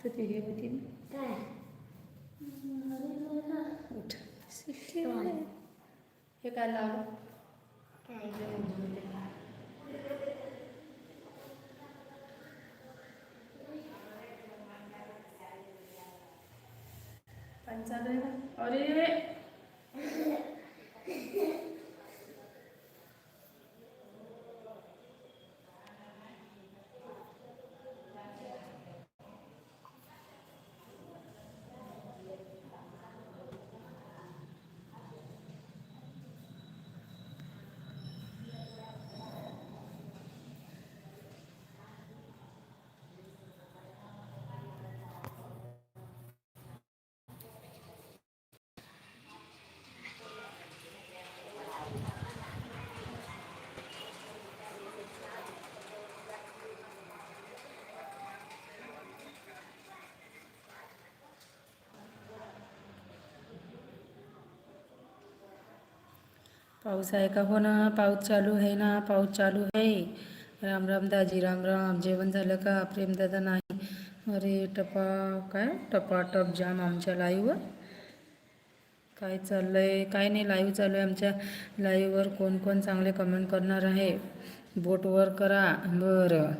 तर ते हे होती ना? काय? उठ. हे काय लावलं? काय पाणी चालू आहे का अरे! पाऊस आहे का? हो ना पाऊस चालू आहे ना पाऊस चालू आहे. राम राम दाजी राम राम. जेवण झालं का? प्रेमदादा नाही. अरे टपा काय? टपा टप जाम आमच्या लाईव्हवर काय चाललंय? काय नाही लाईव्ह चालू आहे आमच्या लाईव्हवर कोण कोण चांगले कमेंट करणार आहे? बोटवर करा. बरं.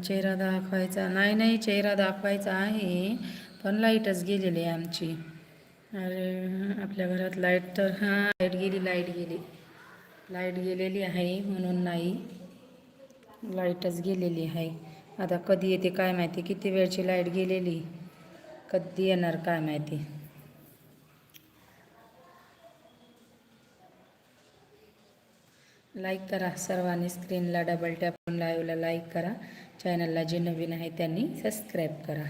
चेहरा दाखवायचा. नाही नाही चेहरा दाखवायचा आहे. पण लाईटच गेलेली आहे आमची. अरे आपल्या घरात लाइट तर हां लाइट गेली लाइट गेली. लाइट गेलेली आहे म्हणून नाही. लाईटच गेलेली आहे. आता कधी येते काय माहिती? किती वेळची लाइट गेलेली? कधी येणार काय माहिती? लाईक करा सर्वांनी स्क्रीनला डबल टॅप करून लाईव्हला लाईक करा. चॅनलला जे नवीन आहे त्यांनी सबस्क्राईब करा.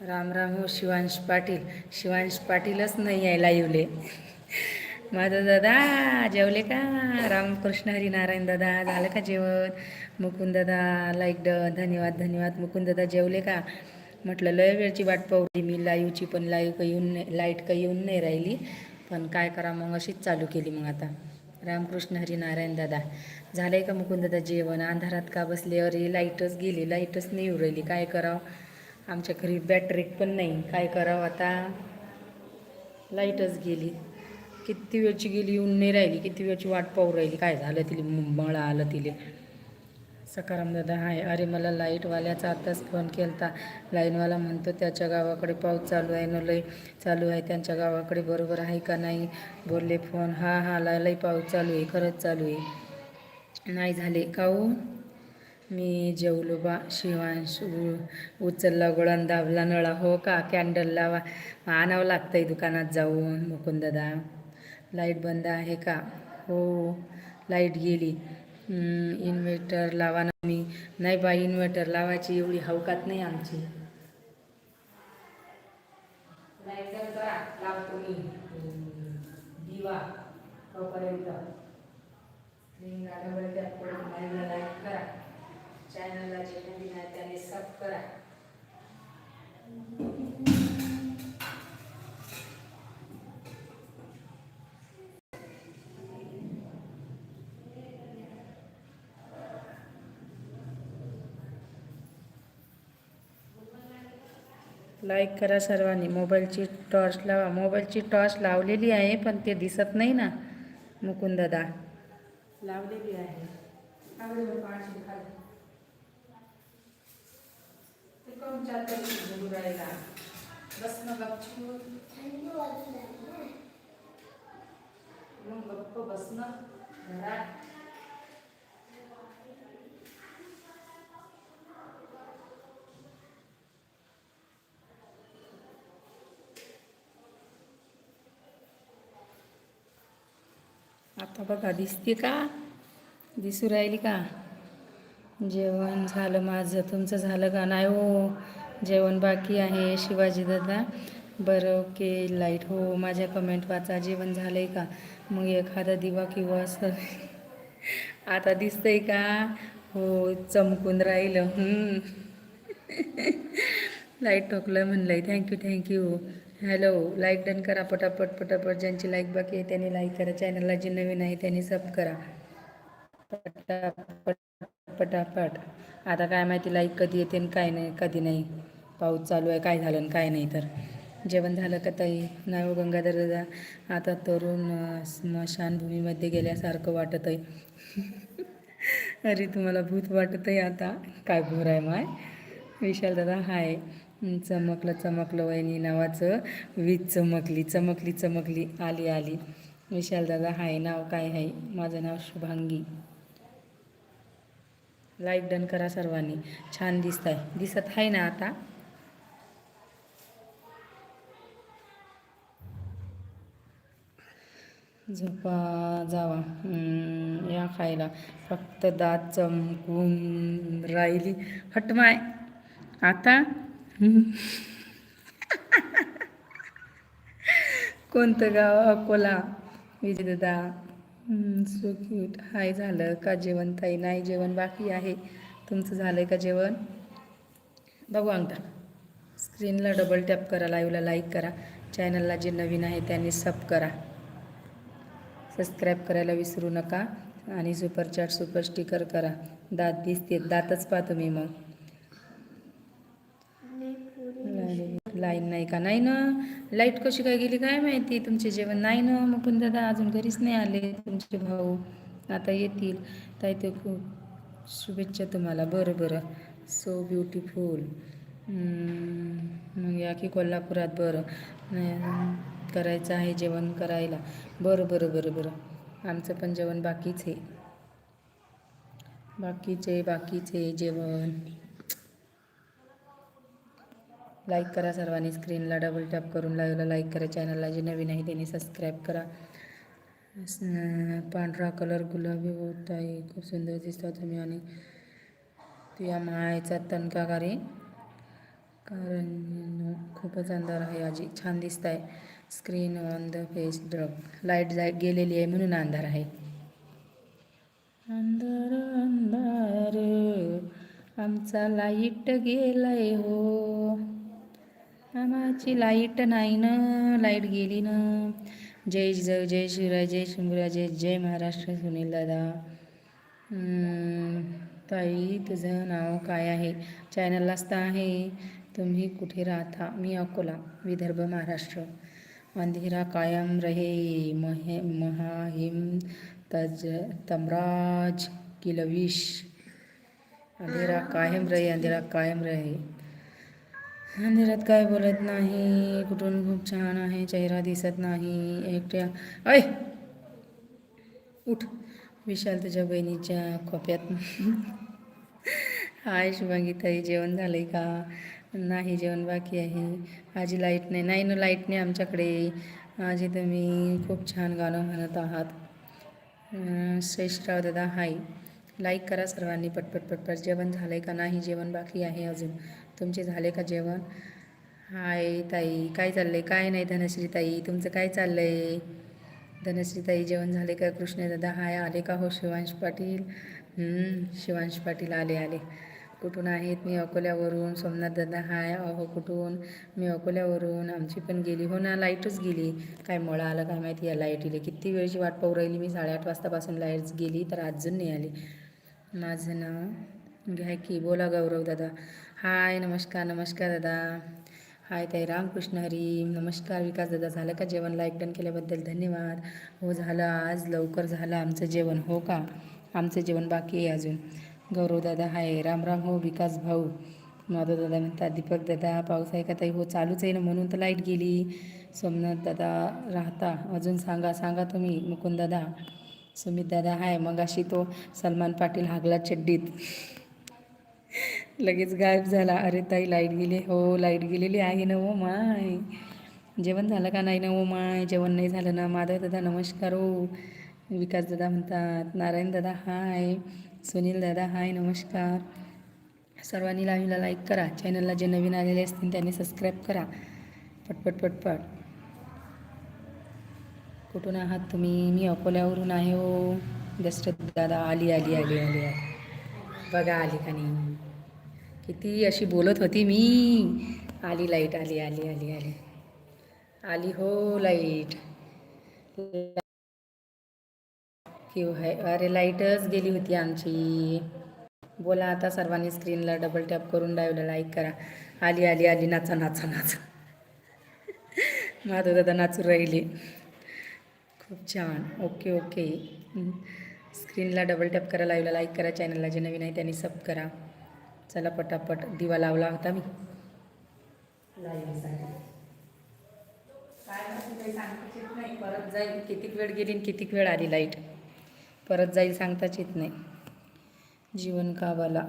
राम राम हो शिवांश पाटील. शिवांश पाटीलच नाही आहे येवले. माझं दादा जेवले का? रामकृष्ण हरिनारायण दादा झालं का जेवण? मुकुंद दादा लाईक ड धन्यवाद धन्यवाद. मुकुंद दादा जेवले का? म्हटलं लय वेळची वाट पावली मी लाईवची पण लाईव काही येऊन नाही लाइट काही येऊन नाही राहिली. पण काय करा मग अशीच चालू केली मग आता. रामकृष्ण हरी दादा झालं आहे का मुकुंद दादा जेवण? अंधारात का बसले? अरे लाईटच गेली लाईटच नाही उरली राहिली. काय करावं? आमच्या घरी बॅटरी पण नाही. काय करावं आता? लाईटच गेली. किती वेळची गेली? येऊन नाही राहिली. किती वेळची वाट पाहू राहिली? काय झालं तिला? मळा आलं तिले. सकाराम दादा हाय. अरे मला लाईटवाल्याचा आताच फोन केलता. लाईनवाला म्हणतो त्याच्या गावाकडे पाऊस चालू आहे न लई चालू आहे. त्यांच्या गावाकडे बरोबर आहे का नाही? बोलले फोन हा हा. ला लई पाऊस चालू आहे. खरंच चालू आहे. नाही झाले. का हो मी जेवलो बा. शिवांश उचलला गोळण दाबला नळा. हो का? कॅन्डल लावा. आणावं लागतंय दुकानात जाऊन मुकुंददा. लाइट बंद आहे का? हो. लाइट गेली. इन्व्हर्टर लावा ना मी नाही बा इन्व्हर्टर लावायची एवढी हवकात नाही आमची. लावतो मी दिवा तोपर्यंत स्क्रीनला डबल टॅप करून लाईव्हला लाईक करा चॅनलला जे नवीन आहे त्याने सब करा. लाईक करा सर्वांनी. मोबाईलची टॉर्च लावा. मोबाईलची टॉर्च लावलेली आहे पण ते दिसत नाही ना मुकुंददा. लावलेली आहे. आवडे बा पाचशे खाली राहिला बस ना गपचूप. मग गप्प बस ना घरात. आता बघा दिसते का? दिसू राहिली का? जेवण झालं माझं. तुमचं झालं का? नाही हो. जेवण बाकी आहे शिवाजी दादा. बरं ओके. लाइट हो. माझ्या कमेंट वाचा. जेवण झालं आहे का? मग एखादा दिवा किंवा असं. आता दिसतंय का? हो चमकून राहिलं. लाइट ठोकलं म्हणलंय. Thank you thank you hello like done करा पटापट पटापट. ज्यांची लाईक बाकी आहे त्यांनी लाईक करा. चॅनलला जे नवीन आहे त्यांनी सब करा. पटापट. पटापट. आता काय माहिती लाईक कधी येते आणि काय नाही कधी नाही. पाऊस चालू आहे काय झालं आणि काय नाही तर. जेवण झालं का ताई? नाही हो गंगाधर दादा. आता तरुण स्मशानभूमीमध्ये गेल्यासारखं वाटत आहे. अरे तुम्हाला भूत वाटत आहे आता? काय भूर आहे माय? विशाल दादा हाय. चमकलं चमकलं वहिनी नावाचं. वीज चमकली चमकली चमकली. आली आली. विशाल दादा हाय. नाव काय आहे? माझं नाव शुभांगी. लाईक डन करा सर्वांनी. छान दिसत आहे दिसत आहे ना आता? झोपा जावा. या खायला. फक्त दात चमकून राहिली. हटमाय. आता? कोणतं गाव? अकोला. विजयदादा सो क्यूट हाय झालं. का जेवण ताई? नाही जेवण बाकी आहे. तुमचं झालं आहे का जेवण? बघू अंगठा. स्क्रीनला डबल टॅप करा लाईव्हला लाईक करा. चॅनलला जे नवीन आहे त्यांनी सब करा. सबस्क्राईब करायला विसरू नका. आणि सुपर चॅट सुपर स्टिकर करा. दात दिसते दातच पाहतो मी मग. लाईन नाही का? नाही ना? लाइट कशी काय गेली काय माहिती? तुमचे जेवण नाही ना? मग पण दादा अजून घरीच नाही आले तुमचे भाऊ. आता येतील. ताई ते खूप शुभेच्छा तुम्हाला. बरं बरं. सो ब्युटिफुल मग या की कोल्हापुरात. बरं. करायचं आहे जेवण करायला. बरं बरं बरं बरं. आमचं पण जेवण बाकीच आहे. बाकीचे बाकीचे जेवण. लाईक करा सर्वांनी स्क्रीनला डबल टॅप करून लाईव्हला लाईक करा चॅनलला जे नवीन आहे त्यांनी सबस्क्राईब करा. पांढरा कलर गुलाबी होत आहे खूप सुंदर दिसता तुम्ही आणि या मायाचा तणका तणकाकारी कारण खूपच अंधार आहे आजी छान दिसत आहे स्क्रीन ऑन द फेस ड्रग लाइट जाय गेलेली आहे म्हणून अंधार आहे. अंधार अंधार आमचा लाइट गेलाय हो. आमाची लाइट नाही ना लाइट गेली ना. जय जय जय शिवराय जय शिवराय जय महाराष्ट्र सुनील दादा. ताई तुझं नाव काय आहे? चॅनल तर आहे. तुम्ही कुठे राहता? मी अकोला विदर्भ महाराष्ट्र. अंधेरा कायम रहे महे महाहिम तज तमराज किलविश. अंधेरा कायम रहे अंधेरा कायम रहे. अंधेरात काय बोलत नाही? कुठून खूप छान आहे चेहरा दिसत नाही एकट्या. अय उठ. विशाल तुझ्या बहिणीच्या खोप्यात. हाय शुभांगी ताई जेवण झालंय का? नाही जेवण बाकी आहे. आजी लाइट नाही नाही ना लाइट नाही आमच्याकडे. आजी तुम्ही खूप छान गाणं म्हणत आहात. अं, श्रेष्ठराव दादा हाय लाईक करा सर्वांनी पटपट पटपट. जेवण झालंय का? नाही जेवण बाकी आहे अजून. तुमचे झाले का जेवण? हाय ताई काय चाललंय? काय नाही धनश्री ताई तुमचं काय चाललंय? धनश्री ताई जेवण झाले का? कृष्णदादा हाय आले का हो शिवांश पाटील? शिवांश पाटील आले आले. कुठून आहेत? मी अकोल्यावरून. सोमनाथ दादा हाय अहो कुठून? मी अकोल्यावरून. आमची पण गेली. हो ना लाईटच गेली. काय मळा आलं काय माहिती? या लाईटीला किती वेळची वाट पाहू राहिली मी. साडेआठ वाजतापासून लाइट गेली तर अजून नाही आली. माझं नाव घ्या की बोला गौरव दादा। हाय नमस्कार नमस्कार दादा। हाय ताई रामकृष्ण हरी। नमस्कार विकास दादा। झालं का जेवण? लाईक डन केल्याबद्दल धन्यवाद। हो झालं आज. लवकर झालं आमचं जेवण. हो का? आमचं जेवण बाकी आहे अजून. गौरव दादा हाय. राम राम. हो विकास भाऊ. माधव दादा म्हणतात दीपक दादा पाऊस आहे का ताई? हो चालूच आहे ना. म्हणून तर लाइट गेली. सोमनाथ दादा राहता. अजून सांगा सांगा तुम्ही. मुकुंद दादा. सुमित दादा हाय. मग अशी तो सलमान पाटील हागला चड्डीत. लगेच गायब झाला. अरे ताई लाइट गेली. हो लाइट गेलेली आहे ना ओ माय. जेवण झालं का नाही ना ओ माय? जेवण नाही झालं ना. माधव दादा नमस्कार ओ. विकास दादा म्हणतात नारायण दादा हाय. सुनील दादा हाय नमस्कार. सर्वांनी लाईव्हला लाईक करा. चॅनलला जे नवीन आलेले असतील त्यांनी सबस्क्राईब करा. पटपट पटपट. कुठून आहात तुम्ही? मी अकोल्यावरून आहे हो दशरथ दादा आली आली आली आली आली. बघा आली का नाही. किती अशी बोलत होती मी. आली लाइट आली आली आली आली. आली हो लाइट क्यू अरे लाईटच गेली होती आमची. बोला आता सर्वांनी स्क्रीनला डबल टॅप करून डायवला लाईक करा. आली आली आली नाचा नाचा नाचा. माधव दादा नाचू राहिले. खूप छान. ओके ओके स्क्रीनला डबल टॅप करा लाईव्हला लाईक करा चॅनलला जे नवीन आहे त्यांनी सब करा. चला पटापट दिवा लावला होता मी. नाही. परत जाईल. कितीक वेळ गेली आणि कितीक वेळ आली लाइट परत जाईल सांगताच येत नाही. जीवन कावाला.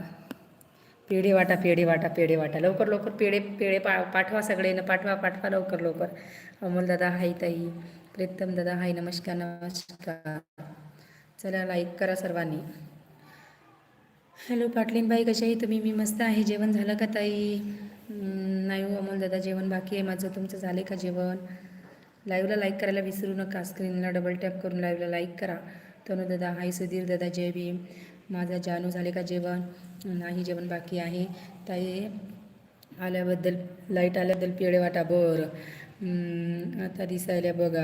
पेढे वाटा पेढे वाटा पेढे वाटा. लवकर लवकर पेढे पेढे पा पाठवा सगळेनं. पाठवा पाठवा लवकर लवकर. अमोल दादा हाय ताई. प्रीतम दादा हाय नमस्कार नमस्कार. चला लाईक करा सर्वांनी. हॅलो पाटलीनबाई कशा आहे तुम्ही मी मस्त आहे. जेवण झालं का ताई? नाही हो, अमोल दादा जेवण बाकी आहे माझं. तुमचं झालं का जेवण? लाईव्हला लाईक करायला विसरू नका. स्क्रीनला डबल टॅप करून लाईव्हला लाईक करा. तनु दादा हाय सुधीर दादा जय भीम. माझा जानू झाले का जेवण? नाही जेवण बाकी आहे. ताई आल्याबद्दल लाइट आल्याबद्दल पिळे वाटा. बरं. आता दिसायला बघा.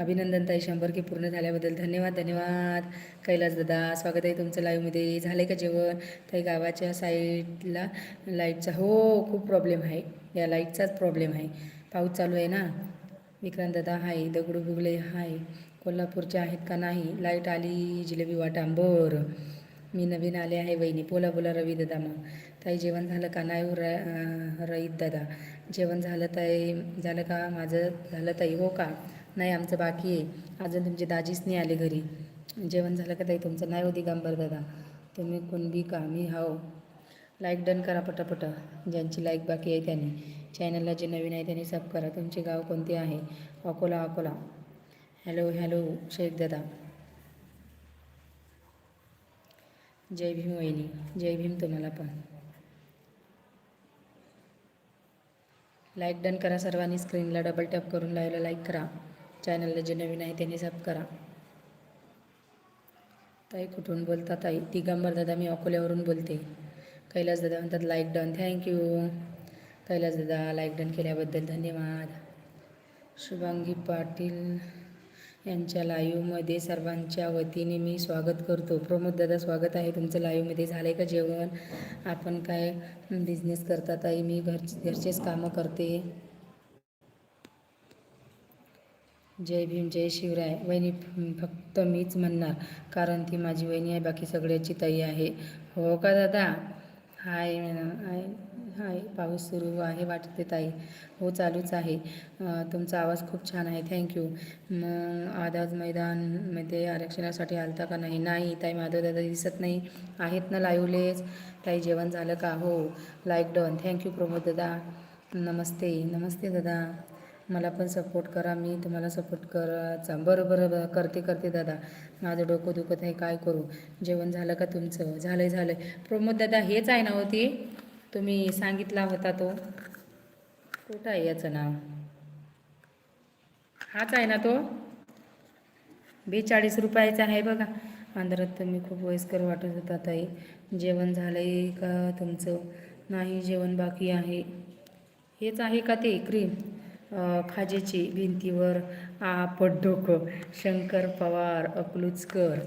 अभिनंदन ताई शंभर की पूर्ण झाल्याबद्दल धन्यवाद धन्यवाद. कैलास दादा स्वागत आहे तुमचं लाईव्हमध्ये झालं आहे का जेवण? ताई गावाच्या साईडला लाईटचा हो खूप प्रॉब्लेम आहे. या लाईटचाच प्रॉब्लेम आहे. पाऊस चालू आहे ना? विक्रांत दादा हाय. दगडू बुगले हाय. कोल्हापूरचे आहेत का नाही? लाइट आली जिलेबी वाटा बरं मी नवीन आले आहे वहिनी. बोला बोला रवी दादा. मग ताई जेवण झालं का? नाही हो र रईत दादा. जेवण झालं ताई. झालं का? माझं झालं ताई. हो का? नाही आमचं बाकी आहे. अजून तुमचे दाजीच नाही आले घरी. जेवण झालं का ताई? तुमचं नाही हो दिगंबर दादा. तुम्ही कुणबी का? मी हो. लाईक डन करा पटापट. ज्यांची लाईक बाकी आहे त्यांनी. चॅनलला जे नवीन आहे त्यांनी सब करा. तुमचे गाव कोणते आहे? अकोला अकोला. हॅलो हॅलो शेख दादा. जय भीम वहिनी जय भीम तुम्हाला पण. लाईक डन करा सर्वांनी स्क्रीनला डबल टॅप करून लावायला लाईक करा. चॅनलला जे नवीन आहे त्यांनी सब करा. ताई कुठून बोलता ताई? दिगंबर दादा मी अकोल्यावरून बोलते. कैलास दादा म्हणतात लाईक डन थँक्यू कैलास दादा लाईक डन केल्याबद्दल धन्यवाद. शुभांगी पाटील यांच्या लाईव्हमध्ये सर्वांच्या वतीने मी स्वागत करतो. प्रमोद दादा स्वागत आहे तुमचं लाईव्हमध्ये. झालं आहे का जेवण? आपण काय बिझनेस करता ताई? मी घर घरचेच कामं करते. जय भीम जय शिवराय. वहिनी फक्त मीच म्हणणार कारण ती माझी वहिनी आहे बाकी सगळ्याची ताई आहे. हो का दादा? हाय हाय हाय पाऊस सुरू आहे वाटते ताई. हो चालूच आहे. तुमचा आवाज खूप छान आहे. थँक्यू मग आझाद मैदानमध्ये आरक्षणासाठी आलता का नाही? नाही ताई माधव दादा दिसत नाही. आहेत ना लाईवलेच ताई जेवण झालं का? हो लाईक डन थँक्यू प्रमोद दादा. नमस्ते नमस्ते दादा. मला पण सपोर्ट करा मी तुम्हाला सपोर्ट करायचा. बरोबर करते करते दादा. माझं डोकं दुखत आहे काय करू? जेवण झालं का तुमचं? झालं आहे झालं आहे प्रमोद दादा हेच आहे ना होती तुम्ही सांगितला होता तो. कुठं आहे याचं नाव? हाच आहे ना तो? बेचाळीस रुपयाचा आहे बघा. अंधारात तुम्ही खूप वयस्कर वाटत होता ताई. जेवण झालं आहे का तुमचं? नाही जेवण बाकी आहे. हेच आहे का ते? क्रीम? खाजेची भिंतीवर आपट डोकं शंकर पवार अकलूचकर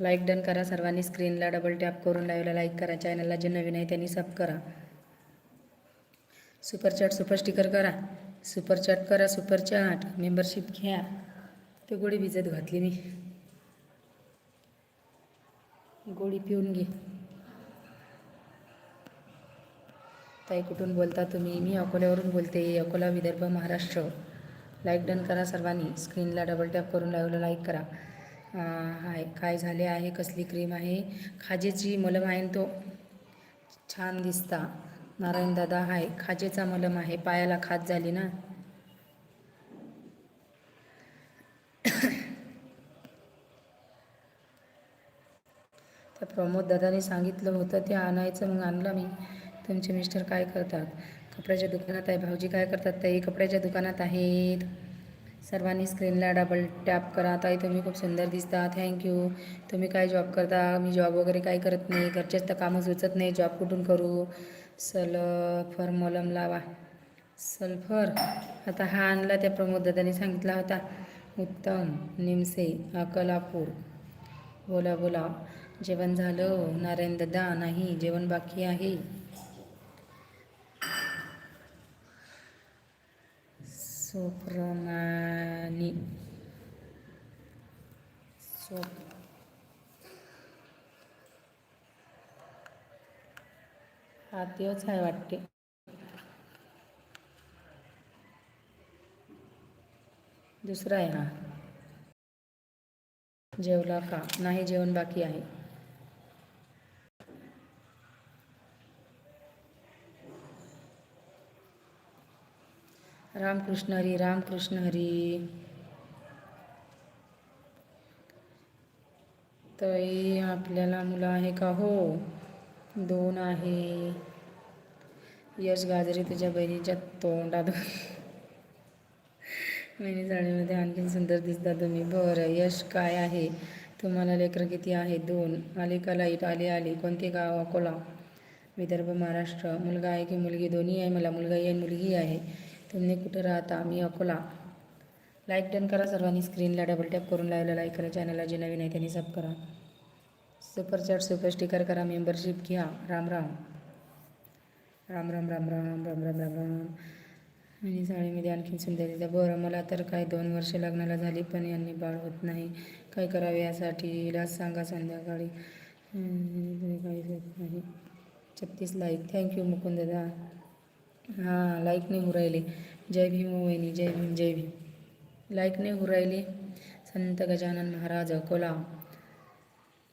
लाईक डन करा सर्वांनी स्क्रीनला डबल टॅप करून लाईव्हला लाईक करा. चॅनलला जे नवीन आहे त्यांनी सब करा. सुपर चॅट सुपर स्टिकर करा. सुपर चॅट करा सुपर चॅट मेंबरशिप घ्या. ते गोळी भिजत घातली मी. गोळी पिऊन घे. ताई कुठून बोलता तुम्ही? मी अकोल्यावरून बोलते. अकोला विदर्भ महाराष्ट्र. लाईक डन करा सर्वांनी. स्क्रीनला डबल टॅप करून लावलं लाईक करा. हाय काय झाले आहे? कसली क्रीम आहे? खाजेची मलम आहे तो. छान दिसता. नारायण दादा हाय. खाजेचा मलम आहे. पायाला खाज झाली ना? तर प्रमोद दादाने सांगितलं होतं ते आणायचं मग आणलं मी. तुमचे मिस्टर काय करतात? कपड्याच्या दुकानात आहे. भाऊजी काय करतात ताई? कपड्याच्या दुकानात आहेत. सर्वांनी स्क्रीनला डबल टॅप करा. ताई तुम्ही खूप सुंदर दिसता थँक्यू तुम्ही काय जॉब करता? मी जॉब वगैरे काय करत नाही. घरचेच तर कामं सुचत नाही. जॉब कुठून करू? सल्फर मलम लावा. सल्फर? आता हा आणला त्या प्रमोद दादाने सांगितला होता. उत्तम. निमसे. अकलापूर. बोला बोला. जेवण झालं? नारायण दादा नाही. जेवण बाकी आहे. सोप्रमाणी सोप हा तेच आहे वाटते. दुसरा आहे हा. जेवला का? नाही जेवण बाकी आहे. रामकृष्ण हरी रामकृष्ण हरी. ताई आपल्याला मुलं आहे का? हो दोन आहे. यश गाजरे तुझ्या बहिणीच्या तोंडात. मिनी साडीमध्ये आणखीन सुंदर दिसता तुम्ही. बरं यश काय आहे? तुम्हाला लेकरं किती आहे? दोन. आले का लाइट आले आले. कोणते गाव? अकोला. विदर्भ महाराष्ट्र. मुलगा आहे की मुलगी? दोन्ही आहे मला. मुलगाही आहे मुलगी आहे. तुम्ही कुठं राहता? आम्ही अकोला. लाईक डन करा सर्वांनी. स्क्रीनला डबल टॅप करून लावलं लाईक करा. चॅनलला जे नवीन आहे त्यांनी सब करा. सुपर चॅट सुपर स्टिकर करा. मेंबरशिप घ्या. राम राम. राम राम राम राम राम राम राम राम आणि साडीमध्ये आणखीन सुंदर दिसते बरं मला तर काय दोन वर्ष लग्नाला झाली पण यांनी बाळ होत नाही. काय करावे यासाठी? इलाज सांगा संध्याकाळी. तरी काहीच होत नाही. छत्तीस लाईक थँक्यू मुकुंददा हां लाईक नाही होऊ राहिले. जय भीम वहिनी जय भीम जय भीम. लाईक नाही होऊ राहिले. संत गजानन महाराज अकोला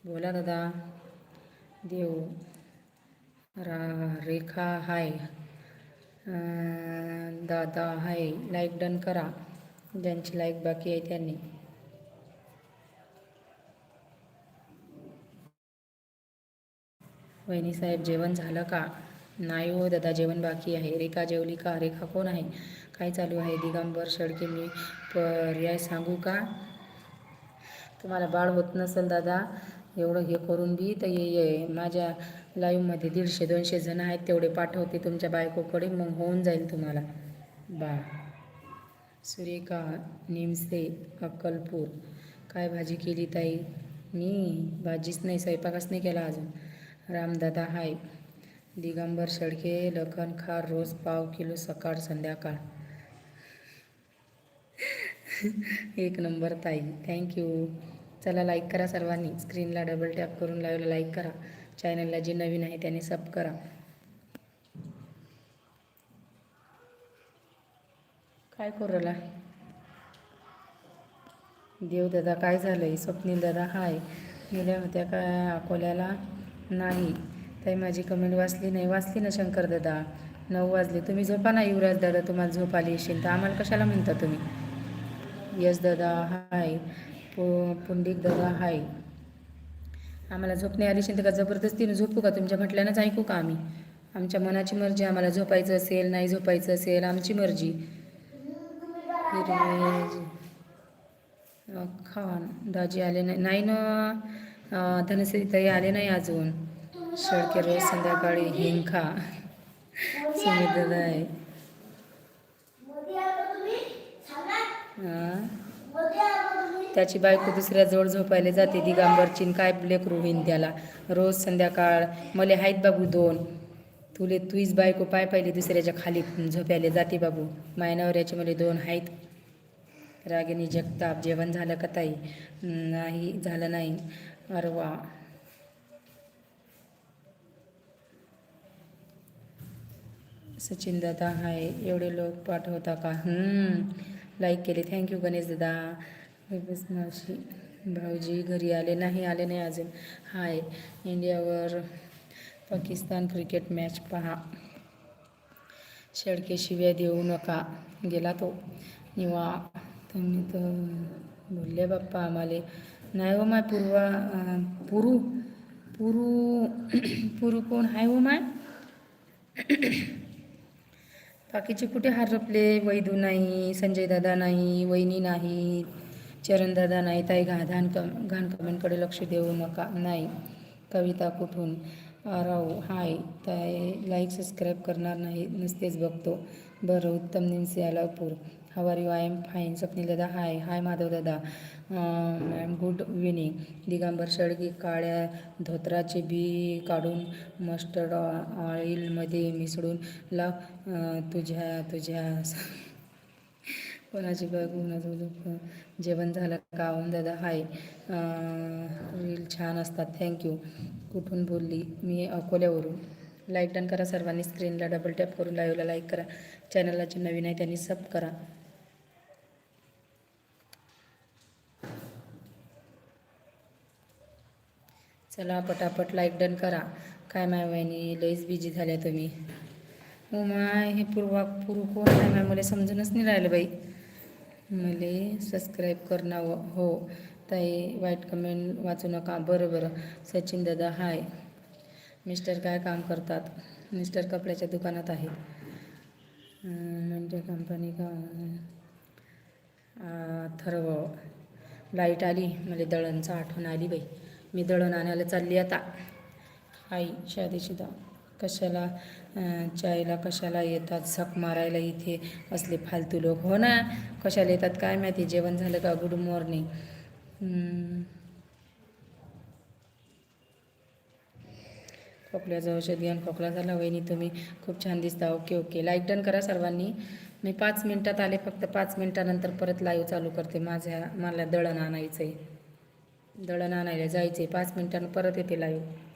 बोला दादा. देव. रा रेखा हाय. दादा हाय. लाईक डन करा. ज्यांची लाईक बाकी आहे त्यांनी. वहिनी साहेब जेवण झालं का? नाही हो दादा जेवण बाकी आहे. रेखा जेवली का? रेखा कोण आहे? काय चालू आहे? दिगंबर शेळके मी पर्याय सांगू का? तुम्हाला बाळ होत नसेल दादा एवढं हे करून बी तर ये ये. माझ्या लाईव्हमध्ये दीडशे दोनशे जण आहेत तेवढे पाठवते तुमच्या बायकोकडे मग होऊन जाईल तुम्हाला. बाळ सुरेखा निमसे अक्कलपूर. काय भाजी केली ताई? मी? भाजीच नाही स्वयंपाकच नाही केला अजून. रामदादा हाय. दिगंबर शेळके लखन खार रोज पाव किलो सकाळ संध्याकाळ. एक नंबर ताई. थँक्यू चला लाईक करा सर्वांनी. स्क्रीनला डबल टॅप करून लाईव्हला लाईक करा. चॅनलला जे नवीन आहे त्याने सब करा. काय करू राहिला देव दादा काय झालंय? स्वप्नील दादा हाय. गेल्या होत्या का? अकोल्याला नाही. ताई माझी कमेंट वाचली नाही. वाचली ना शंकर दादा. नऊ वाजले. तुम्ही झोपा ना युवराज दादा तुम्हाला झोप आली येशील तर आम्हाला कशाला म्हणता तुम्ही? यस दादा हाय. पु पुंडिक दादा हाय. आम्हाला झोप नाही आली असेल तर का जबरदस्तीनं झोपू का? तुमच्या म्हटल्यानंच ऐकू का आम्ही? आमच्या मनाची मर्जी आम्हाला झोपायचं असेल नाही झोपायचं असेल आमची मर्जी. खान दाजी आले नाही. नाही ना धनश्री ताई आले नाही अजून. शेळके रोज संध्याकाळी हिंग खा सुमित दादा आहे त्याची बायको दुसऱ्या जवळ झोपायला जाते. दिगांबरची काय लेकरू होईन त्याला? रोज संध्याकाळ मले आहेत बाबू दोन. तुले तुईच बायको पाय पाहिली दुसऱ्याच्या खाली झोपायला जाते बाबू. मायनावऱ्याचे मले दोन आहेत रागिनी जगताप जेवण झालं का ताई? नाही झालं नाही. अरवा. सचिन दादा हाय एवढे लोक पाठवता का? लाईक केले. थँक्यू गणेश दादा. मावशी भाऊजी घरी आले नाही आले नाही अजून. हाय इंडियावर पाकिस्तान क्रिकेट मॅच पहा. शेळके शिव्या देऊ नका. गेला तो. निवा तुम्ही तर बोलले बाप्पा आम्हाले. नाही हो माय पूर्वा पुरू पुरू पुरू कोण? आहे हो माय? बाकीचे कुठे हरपले? वैदू नाही संजय दादा नाही वहिनी नाही चरण दादा नाही ताई घा कम घाण कमेंटकडे लक्ष देऊ नका नाही. कविता कुठून? राव हाय. ताई लाईक सबस्क्राईब करणार नाही नुसतेच बघतो. बरं उत्तम Nimse Alapur Hawari I am fine Swapnil दादा हाय. हाय माधव दादा. गुड विनिंग दिगंबर शेळके काळ्या धोत्राचे बी काढून मस्टर्ड ऑइलमध्ये मिसळून लाव तुझ्या तुझ्या कोणाची बघून कोणाचं जेवण झालं का ओम दादा? हाय रील छान असतात. थँक्यू कुठून बोलली? मी अकोल्यावरून. लाईक डन करा सर्वांनी. स्क्रीनला डबल टॅप करून लाईव्हला लाईक करा. चॅनलला जे नवीन आहे त्यांनी सब करा. चला पटापट लाईक डन करा. काय माय वहिनी लईच बिजी झाल्या तुम्ही. हो माय हे पूर्वा पूर्व कोण आहे माय? मला समजूनच नाही राहिलं बाई. मले सबस्क्राईब करणार हो. ताई वाईट कमेंट वाचू नका. बरं बरं. सचिन दादा हाय मिस्टर काय काम करतात? मिस्टर कपड्याच्या दुकानात आहेत. म्हणजे कंपनी का? थर्व लाइट आली. मला दळणचं आठवण आली बाई. मी दळण आणायला चालली आता. आई शादीची दा कशाला चायला कशाला येतात? झक मारायला इथे असले फालतू लोक. हो ना? कशाला येतात? काय माहिती? जेवण झालं का? Good morning. खोकल्याचं औषध घेऊन खोकला झाला वहिनी तुम्ही खूप छान दिसता. Okay okay. लाईक डन करा सर्वांनी. मी पाच मिनटात आले. फक्त पाच मिनटानंतर परत लाईव्ह चालू करते. माझ्या मला दळण आणायचं आहे दळण आणायला जायचे पाच मिनटानं परत येते लाईव्ह